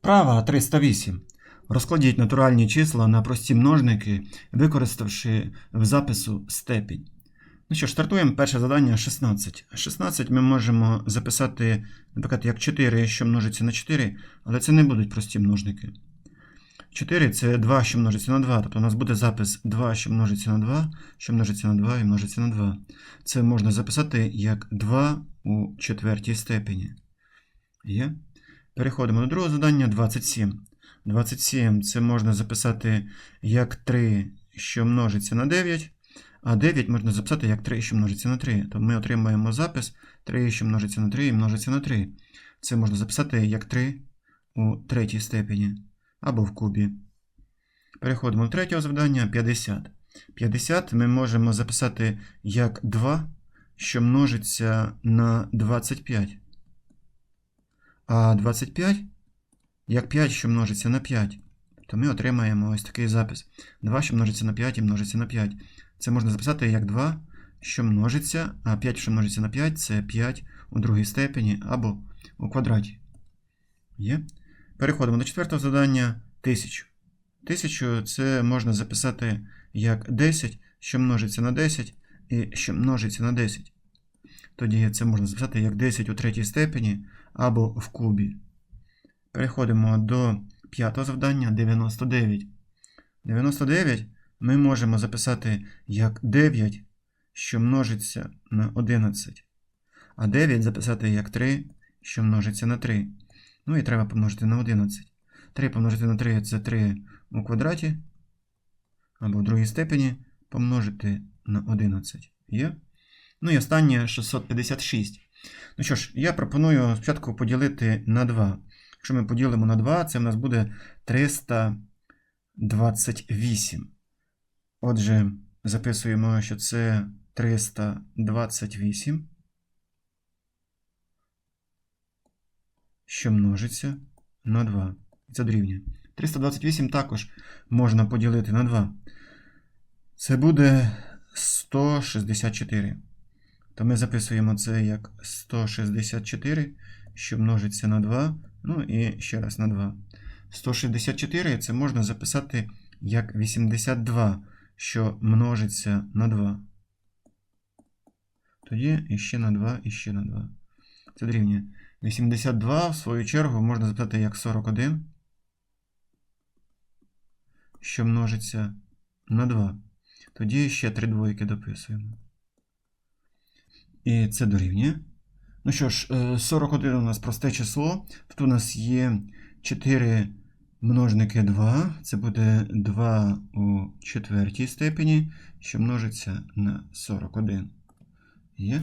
Вправа 308. Розкладіть натуральні числа на прості множники, використавши в запису степінь. Ну що ж, стартуємо. Перше завдання 16. 16 ми можемо записати, наприклад, як 4, що множиться на 4, але це не будуть прості множники. 4 це 2, що множиться на 2. Тобто у нас буде запис 2, що множиться на 2, що множиться на 2 і множиться на 2. Це можна записати як 2 у четвертій степені. Є? Переходимо до другого завдання 27. 27 це можна записати як 3, що множиться на 9, а 9 можна записати як 3, що множиться на 3. То ми отримаємо запис 3, що множиться на 3 і множиться на 3. Це можна записати як 3 у третій степені або в кубі. Переходимо до третього завдання 50. 50 ми можемо записати як 2, що множиться на 25. А 25 як 5, що множиться на 5. То ми отримаємо ось такий запис. 2, що множиться на 5 і множиться на 5. Це можна записати як 2, що множиться, а 5, що множиться на 5, це 5 у другій степені або у квадраті. Є? Переходимо до четвертого завдання 1000. 1000 це можна записати як 10, що множиться на 10, і що множиться на 10. Тоді це можна записати як 10 у третій степені або в кубі. Переходимо до п'ятого завдання 99. 99 ми можемо записати як 9, що множиться на 11. А 9 записати як 3, що множиться на 3. Ну і треба помножити на 11. 3 помножити на 3 це 3 у квадраті. Або в другій степені помножити на 11. Є? Ну і останнє 656. Ну що ж, я пропоную спочатку поділити на 2. Якщо ми поділимо на 2, це в нас буде 328. Отже, записуємо, що це 328, що множиться на 2. Це дорівнює. 328 також можна поділити на 2. Це буде 164. То ми записуємо це як 164, що множиться на 2. Ну і ще раз на 2. 164 це можна записати як 82, що множиться на 2. Тоді іще на 2, іще на 2. Це дорівнює. 82, в свою чергу, можна записати як 41, що множиться на 2. Тоді ще 3 двойки дописуємо. І це дорівнює. Ну що ж, е, 41 у нас просте число. Тут у нас є 4 множники 2. Це буде 2 у четвертій степені, що множиться на 41. Є.